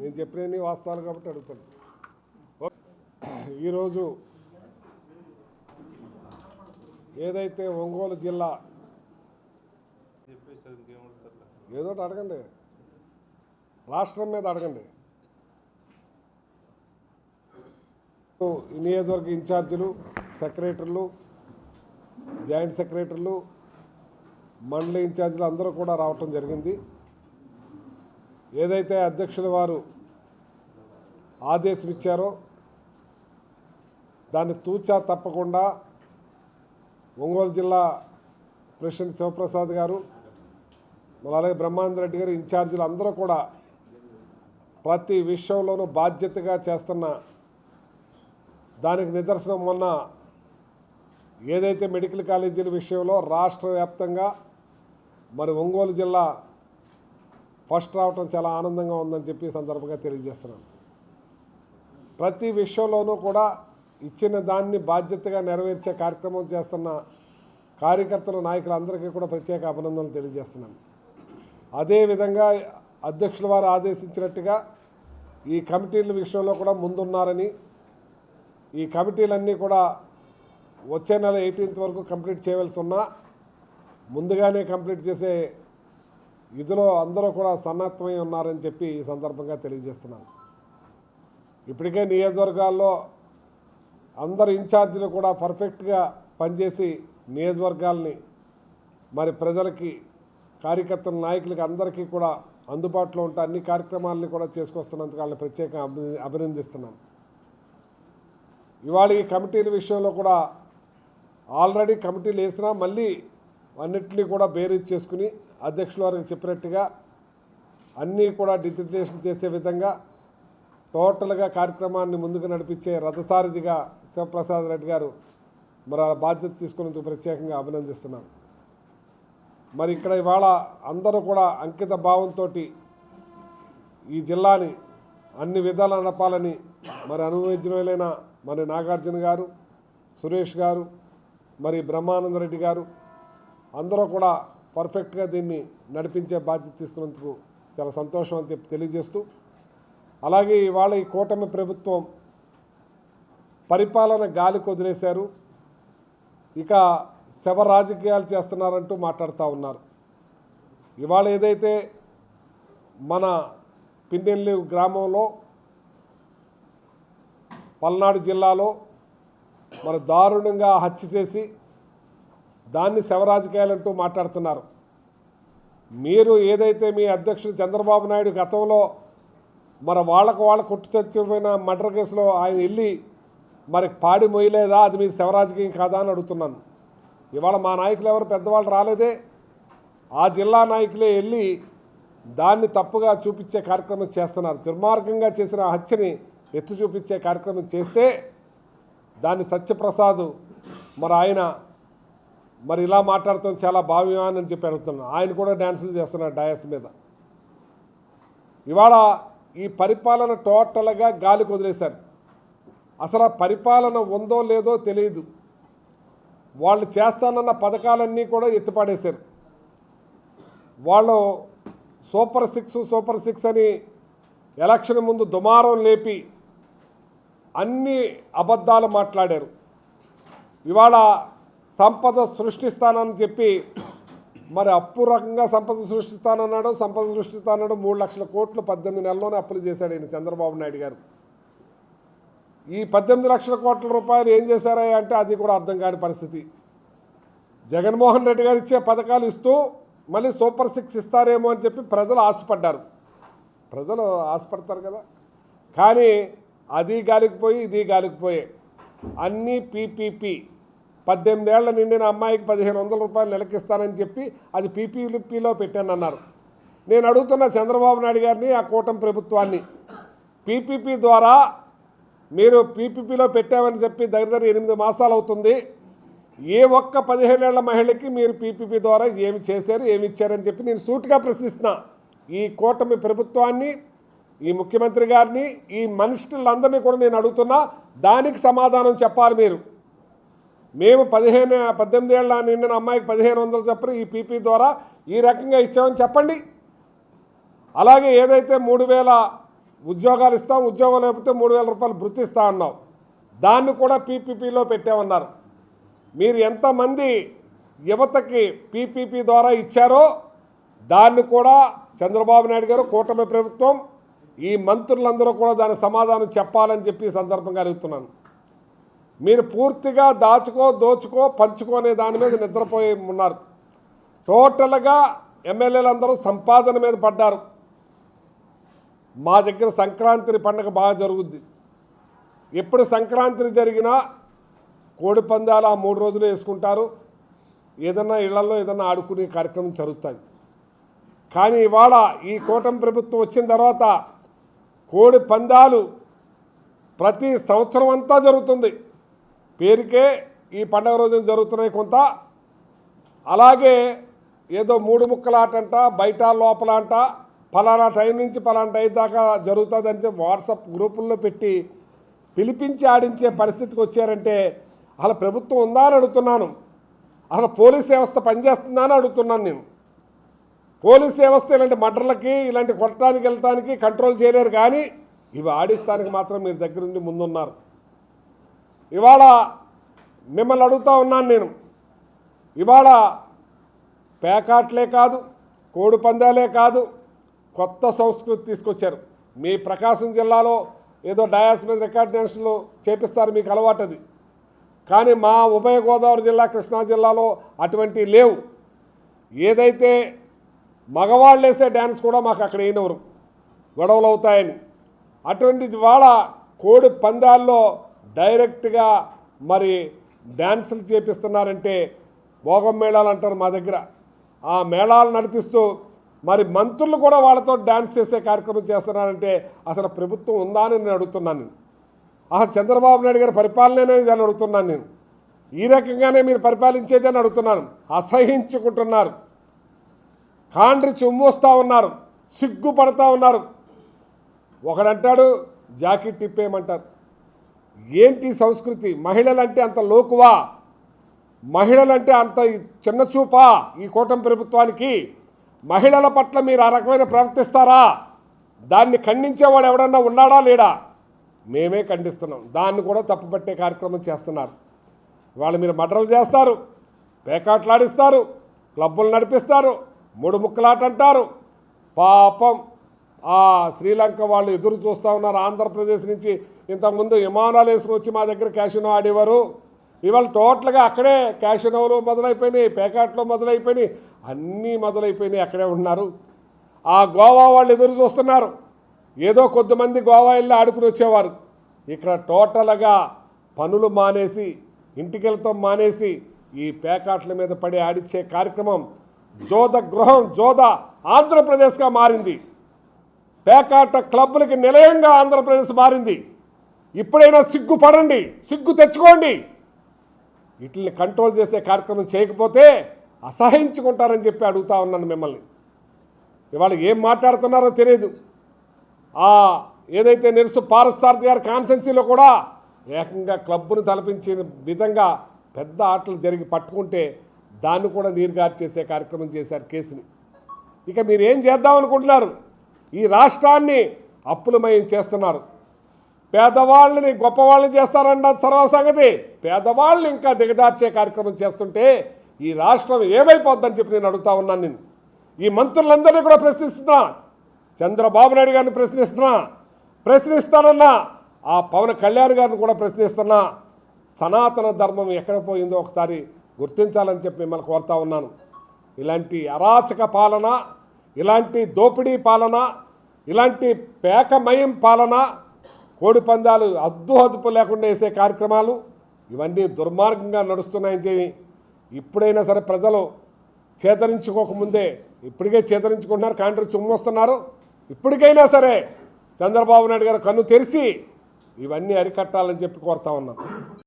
నేను చెప్పినవి వాస్తవాలు కాబట్టి అడుగుతాను. ఈరోజు ఏదైతే ఒంగోలు జిల్లా ఏదో ఒకటి అడగండి. రాష్ట్రం మీద అడగండి. నియోజకవర్గ ఇన్ఛార్జీలు సెక్రటరీలు జాయింట్ సెక్రటరీలు మండలి ఇన్ఛార్జీలు అందరూ కూడా రావటం జరిగింది. ఏదైతే అధ్యక్షుల వారు ఆదేశం ఇచ్చారో దాన్ని తూచా తప్పకుండా ఒంగోలు జిల్లా ప్రెసిడెంట్ శివప్రసాద్ గారు మరి అలాగే బ్రహ్మానంద రెడ్డి గారు ఇన్ఛార్జీలు అందరూ కూడా ప్రతి విషయంలోనూ బాధ్యతగా చేస్తున్న దానికి నిదర్శనం మొన్న ఏదైతే మెడికల్ కాలేజీల విషయంలో రాష్ట్ర వ్యాప్తంగా మరి ఒంగోలు జిల్లా ఫస్ట్ రావటం చాలా ఆనందంగా ఉందని చెప్పి సందర్భంగా తెలియజేస్తున్నాను. ప్రతి విషయంలోనూ కూడా ఇచ్చిన దాన్ని బాధ్యతగా నెరవేర్చే కార్యక్రమం చేస్తున్న కార్యకర్తలు నాయకులందరికీ కూడా ప్రత్యేక అభినందనలు తెలియజేస్తున్నాను. అదేవిధంగా అధ్యక్షుల వారు ఆదేశించినట్టుగా ఈ కమిటీల విషయంలో కూడా ముందున్నారని ఈ కమిటీలన్నీ కూడా వచ్చే నెల ఎయిటీన్త్ వరకు కంప్లీట్ చేయవలసి ఉన్నా ముందుగానే కంప్లీట్ చేసే ఇదిలో అందరూ కూడా సన్నత్వమై ఉన్నారని చెప్పి ఈ సందర్భంగా తెలియజేస్తున్నాను. ఇప్పటికే నియోజకవర్గాల్లో అందరు ఇన్ఛార్జీలు కూడా పర్ఫెక్ట్గా పనిచేసి నియోజకవర్గాల్ని మరి ప్రజలకి కార్యకర్తల నాయకులకి అందరికీ కూడా అందుబాటులో ఉంటే అన్ని కార్యక్రమాలని కూడా చేసుకొస్తున్నందుకు వాళ్ళని ప్రత్యేకంగా అభినందిస్తున్నాను. ఇవాళ ఈ కమిటీల విషయంలో కూడా ఆల్రెడీ కమిటీలు వేసినా మళ్ళీ అన్నింటినీ కూడా బేరీజ్ చేసుకుని అధ్యక్షుల వారికి చెప్పినట్టుగా అన్నీ కూడా డిజిటేషన్ చేసే విధంగా టోటల్గా కార్యక్రమాన్ని ముందుకు నడిపించే రథసారథిగా శివప్రసాద్ రెడ్డి గారు మరి ఆ బాధ్యత తీసుకున్నందుకు ప్రత్యేకంగా అభినందిస్తున్నాను. మరి ఇక్కడ ఇవాళ అందరూ కూడా అంకిత భావంతో ఈ జిల్లాని అన్ని విధాలు నడపాలని మరి అనుభవించిన మరి నాగార్జున గారు సురేష్ గారు మరి బ్రహ్మానంద రెడ్డి గారు అందరూ కూడా పర్ఫెక్ట్గా దీన్ని నడిపించే బాధ్యత తీసుకున్నందుకు చాలా సంతోషం అని చెప్పి తెలియజేస్తూ అలాగే ఇవాళ ఈ కూటమి ప్రభుత్వం పరిపాలన గాలికి వదిలేశారు ఇక శవ రాజకీయాలు చేస్తున్నారంటూ మాట్లాడుతూ ఉన్నారు. ఇవాళ ఏదైతే మన పిన్నెల్లి గ్రామంలో పల్నాడు జిల్లాలో మరి దారుణంగా హత్య చేసి దాన్ని శవరాజకీయాలంటూ మాట్లాడుతున్నారు. మీరు ఏదైతే మీ అధ్యక్షుడు చంద్రబాబు నాయుడు గతంలో మరి వాళ్ళకు వాళ్ళ కొట్టు చచ్చిపోయిన మర్డర్ కేసులో ఆయన వెళ్ళి మరి పాడి మొయ్యలేదా? అది మీ శవరాజకీయం కాదా అని అడుగుతున్నాను. ఇవాళ మా నాయకులు ఎవరు? పెద్దవాళ్ళు రాలేదే. ఆ జిల్లా నాయకులే వెళ్ళి దాన్ని తప్పుగా చూపించే కార్యక్రమం చేస్తున్నారు. దుర్మార్గంగా చేసిన హత్యని ఎత్తు చూపించే కార్యక్రమం చేస్తే దాన్ని సత్యప్రసాద్ మరి ఆయన మరి ఇలా మాట్లాడతాం చాలా భావ్యమాన్ అని చెప్పి అడుగుతున్నాను ఆయన కూడా డ్యాన్సులు చేస్తున్నారు డయాస్ మీద. ఇవాళ ఈ పరిపాలన టోటల్గా గాలికి వదిలేశారు. అసలు పరిపాలన ఉందో లేదో తెలియదు వాళ్ళు చేస్తానన్న పథకాలన్నీ కూడా ఎత్తిపడేశారు. వాళ్ళు సూపర్ సిక్స్ సూపర్ సిక్స్ అని ఎలక్షన్ ముందు దుమారం లేపి అన్ని అబద్ధాలు మాట్లాడారు. ఇవాళ సంపద సృష్టిస్తానని చెప్పి మరి అప్పు రకంగా సంపద సృష్టిస్తానన్నాడు సంపద సృష్టిస్తానన్నాడు మూడు లక్షల కోట్లు పద్దెనిమిది నెలల్లోనే అప్పులు చేశాడు ఈయన చంద్రబాబు నాయుడు గారు. ఈ పద్దెనిమిది లక్షల కోట్ల రూపాయలు ఏం చేశారా అంటే అది కూడా అర్థం కాని పరిస్థితి. జగన్మోహన్ రెడ్డి గారు ఇచ్చే పథకాలు ఇస్తూ మళ్ళీ సూపర్ సిక్స్ ఇస్తారేమో అని చెప్పి ప్రజలు ఆశపడ్డారు. ప్రజలు ఆశపడతారు కదా. కానీ అది గాలికి పోయి ఇది గాలికి పోయే. అన్నీ పీపీపీ. పద్దెనిమిదేళ్ళ నిండిన అమ్మాయికి పదిహేను వందల రూపాయలు నెలకిస్తానని చెప్పి అది పీపీపీలో పెట్టానన్నారు. నేను అడుగుతున్న చంద్రబాబు నాయుడు గారిని ఆ కూటమి ప్రభుత్వాన్ని. పీపీపీ ద్వారా మీరు పీపీపీలో పెట్టామని చెప్పి దగ్గర దగ్గర ఎనిమిది మాసాలు అవుతుంది. ఏ ఒక్క పదిహేనేళ్ళ మహిళకి మీరు పీపీపీ ద్వారా ఏమి చేశారు ఏమి ఇచ్చారని చెప్పి నేను సూటిగా ప్రశ్నిస్తున్నా. ఈ కూటమి ప్రభుత్వాన్ని ఈ ముఖ్యమంత్రి గారిని ఈ మనిషిలందరినీ కూడా నేను అడుగుతున్నా. దానికి సమాధానం చెప్పాలి మీరు. మేము పదిహేను పద్దెనిమిది ఏళ్ళ నిండిన అమ్మాయికి పదిహేను వందలు చొప్పున ఈ పీపీ ద్వారా ఈ రకంగా ఇచ్చామని చెప్పండి. అలాగే ఏదైతే మూడు వేల ఉద్యోగాలు ఇస్తాం ఉద్యోగం లేకపోతే మూడు వేల రూపాయలు భృతి ఇస్తా దాన్ని కూడా పీపీపీలో పెట్టామన్నారు. మీరు ఎంతమంది యువతకి పీపీపీ ద్వారా ఇచ్చారో దాన్ని కూడా చంద్రబాబు నాయుడు గారు కూటమి ప్రభుత్వం ఈ మంత్రులందరూ కూడా దానికి సమాధానం చెప్పాలని చెప్పి సందర్భంగా అడుగుతున్నాను. మీరు పూర్తిగా దాచుకో దోచుకో పంచుకోనే దాని మీద నిద్రపోయి ఉన్నారు. టోటల్గా ఎమ్మెల్యేలందరూ సంపాదన మీద పడ్డారు. మా దగ్గర సంక్రాంతి పండుగ బాగా జరుగుద్ది. ఎప్పుడు సంక్రాంతి జరిగినా కోడి పందాలు ఆ మూడు రోజులు వేసుకుంటారు. ఏదన్నా ఇళ్ళలో ఏదన్నా ఆడుకునే కార్యక్రమం జరుగుతుంది కానీ ఇవాళ ఈ కూటమి ప్రభుత్వం వచ్చిన తర్వాత కోడి పందాలు ప్రతి సంవత్సరం అంతా జరుగుతుంది. పేరుకే ఈ పండగ రోజున జరుగుతున్నాయి కొంత. అలాగే ఏదో మూడు ముక్కలాట అంట బయట లోపల అంట ఫలానా టైం నుంచి ఫలానా టైం దాకా జరుగుతుందని చెప్పి వాట్సాప్ గ్రూపుల్లో పెట్టి పిలిపించి ఆడించే పరిస్థితికి వచ్చారంటే అసలు ప్రభుత్వం ఉందా అని అడుగుతున్నాను. అసలు పోలీస్ వ్యవస్థ పనిచేస్తుందా అని అడుగుతున్నాను నేను. పోలీస్ వ్యవస్థ ఇలాంటి మర్డర్లకి ఇలాంటి కొట్టడానికి వెళ్తానికి కంట్రోల్ చేయలేరు కానీ ఇవి ఆడిస్తానికి మాత్రం మీరు దగ్గరుండి ముందున్నారు. ఇవాళ మిమ్మల్ని అడుగుతా ఉన్నాను నేను. ఇవాళ పేకాట్లే కాదు కోడి పందాలే కాదు కొత్త సంస్కృతి తీసుకొచ్చారు. మీ ప్రకాశం జిల్లాలో ఏదో డయాస్ మీద రికార్డ్ చేపిస్తారు మీకు అలవాటు అది కానీ మా ఉభయ గోదావరి జిల్లా కృష్ణా జిల్లాలో అటువంటివి లేవు. ఏదైతే మగవాళ్ళు వేసే డ్యాన్స్ కూడా మాకు అక్కడ అయినవరు గొడవలు అవుతాయని. అటువంటిది వాళ్ళ కోడి పందాల్లో డైరెక్ట్గా మరి డ్యాన్సులు చేపిస్తున్నారంటే భోగం మేళాలు అంటారు మా దగ్గర. ఆ మేళాలు నడిపిస్తూ మరి మంత్రులు కూడా వాళ్ళతో డ్యాన్స్ చేసే కార్యక్రమం చేస్తున్నారంటే అసలు ప్రభుత్వం ఉందా అని నేను అడుగుతున్నాను నేను. అసలు చంద్రబాబు నాయుడు గారి పరిపాలనే అని అడుగుతున్నాను నేను. ఈ రకంగానే మీరు పరిపాలించేది అని అడుగుతున్నాను. అసహించుకుంటున్నారు. కాండ్రి చుమ్మూస్తూ ఉన్నారు. సిగ్గుపడతా ఉన్నారు. ఒకడంటాడు జాకెట్ తిప్పేయమంటారు. ఏంటి సంస్కృతి? మహిళలంటే అంత లోకువా? మహిళలంటే అంత చిన్న చూపా ఈ కూటమి ప్రభుత్వానికి? మహిళల పట్ల మీరు ఆ రకమైన ప్రవర్తిస్తారా? దాన్ని ఖండించేవాడు ఎవడన్నా ఉన్నాడా లేడా? మేమే ఖండిస్తున్నాం. దాన్ని కూడా తప్పుపట్టే కార్యక్రమం చేస్తున్నారు. వాళ్ళు మీరు మడ్రలు చేస్తారు పేకాట్లాడిస్తారు క్లబ్బులు నడిపిస్తారు మూడు ముక్కలాట అంటారు పాపం ఆ శ్రీలంక వాళ్ళు ఎదురు చూస్తూ ఉన్నారు. ఆంధ్రప్రదేశ్ నుంచి ఇంతకుముందు విమానాలు వేసుకొచ్చి మా దగ్గర క్యాషినో ఆడేవారు. ఇవాళ టోటల్గా అక్కడే క్యాషినోలు మొదలైపోయినాయి పేకాట్లో మొదలైపోయినాయి అన్నీ మొదలైపోయినాయి అక్కడే ఉన్నారు. ఆ గోవా వాళ్ళు ఎదురు చూస్తున్నారు. ఏదో కొద్దిమంది గోవా వెళ్ళి ఆడుకుని వచ్చేవారు. ఇక్కడ టోటల్గా పనులు మానేసి ఇంటికి వెళ్తాం మానేసి ఈ పేకాట్ల మీద పడి ఆడిచ్చే కార్యక్రమం జోద గృహం జోద ఆంధ్రప్రదేశ్గా మారింది. పేకాట క్లబ్బులకి నిలయంగా ఆంధ్రప్రదేశ్ మారింది. ఇప్పుడైనా సిగ్గుపడండి సిగ్గు తెచ్చుకోండి. వీటిని కంట్రోల్ చేసే కార్యక్రమం చేయకపోతే అసహించుకుంటారని చెప్పి అడుగుతా ఉన్నాను మిమ్మల్ని. ఇవాళ ఏం మాట్లాడుతున్నారో తెలియదు ఆ ఏదైతే నిరుసు పారసారథి గారి కాన్సెన్సీలో కూడా ఏకంగా క్లబ్ను తలపించిన విధంగా పెద్ద ఆటలు జరిగి పట్టుకుంటే దాన్ని కూడా నీరుగారు చేసే కార్యక్రమం చేశారు కేసుని. ఇక మీరు ఏం ఈ రాష్ట్రాన్ని అప్పులమయం చేస్తున్నారు. పేదవాళ్ళని గొప్పవాళ్ళని చేస్తారన్న సర్వసంగతి. పేదవాళ్ళని ఇంకా దిగజార్చే కార్యక్రమం చేస్తుంటే ఈ రాష్ట్రం ఏమైపోద్దని చెప్పి నేను అడుగుతా ఉన్నాను నేను. ఈ మంత్రులందరినీ కూడా ప్రశ్నిస్తున్నా. చంద్రబాబు నాయుడు గారిని ప్రశ్నిస్తున్నా. ప్రశ్నిస్తానన్నా. ఆ పవన్ కళ్యాణ్ గారిని కూడా ప్రశ్నిస్తున్నా. సనాతన ధర్మం ఎక్కడ పోయిందో ఒకసారి గుర్తించాలని చెప్పి మిమ్మల్ని కోరుతా ఉన్నాను. ఇలాంటి అరాచక పాలన ఇలాంటి దోపిడీ పాలన ఇలాంటి పేకమయం పాలన కోడి పందాలు అద్దు అదుపు లేకుండా వేసే కార్యక్రమాలు ఇవన్నీ దుర్మార్గంగా నడుస్తున్నాయని చెప్పి ఇప్పుడైనా సరే ప్రజలు చేతరించుకోకముందే ఇప్పటికే చేతరించుకుంటున్నారు. కాంట్రీ చుమ్మొస్తున్నారు. ఇప్పటికైనా సరే చంద్రబాబు నాయుడు గారు కన్ను తెరిచి ఇవన్నీ అరికట్టాలని చెప్పి కోరుతా ఉన్నాం.